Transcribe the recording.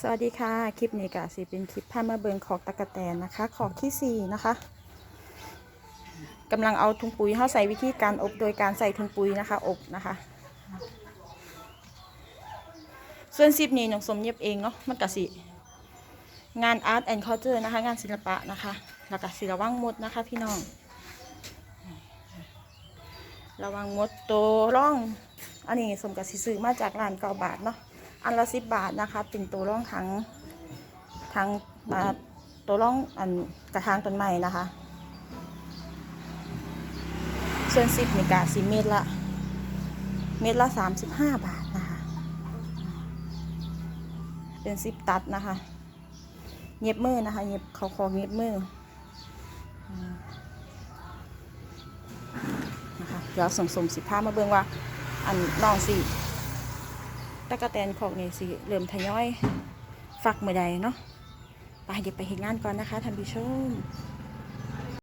สวัสดีค่ะ คลิปนี้ก็สิเป็นคลิปพามาเบิงขอกตะกะแตนนะคะ ขอกที่สี่นะคะกำลังเอาถุงปุ๋ยเข้าใส่วิธีการอบโดยการใส่ถุงปุ๋ยนะคะ อบนะคะ ส่วนซิปนี้น้องสมเย็บเองเนาะมันก็สิงานอาร์ตแอนด์คอเจอร์นะคะ งานศิลปะนะคะแล้วก็สิระวังมดนะคะ พี่น้อง ระวังมดโตร่อง อันนี้สมกับสิซื้อมาจากร้านเก้าบาทเนาะ อันละสิบบาทนะคะ เป็นตัวร่องทั้งทั้งอ่าตัวร่องอันกระถางต้นไม้นะคะ ส่วนสิบนี่กะสิเม็ดละ เม็ดละสามสิบห้าบาทนะคะ เป็นสิบตัดนะคะ เย็บมือนะคะ เย็บเขาคอเย็บมือนะคะเดี๋ยวส่งสมสิบห้ามาเบิ่งว่า อันน้องสิตะกะแตนของนี่สิเริ่มทยอย ฝักเมื่อใดเนาะไปเดี๋ยวไปเห็นงานก่อนนะคะท่านผู้ชม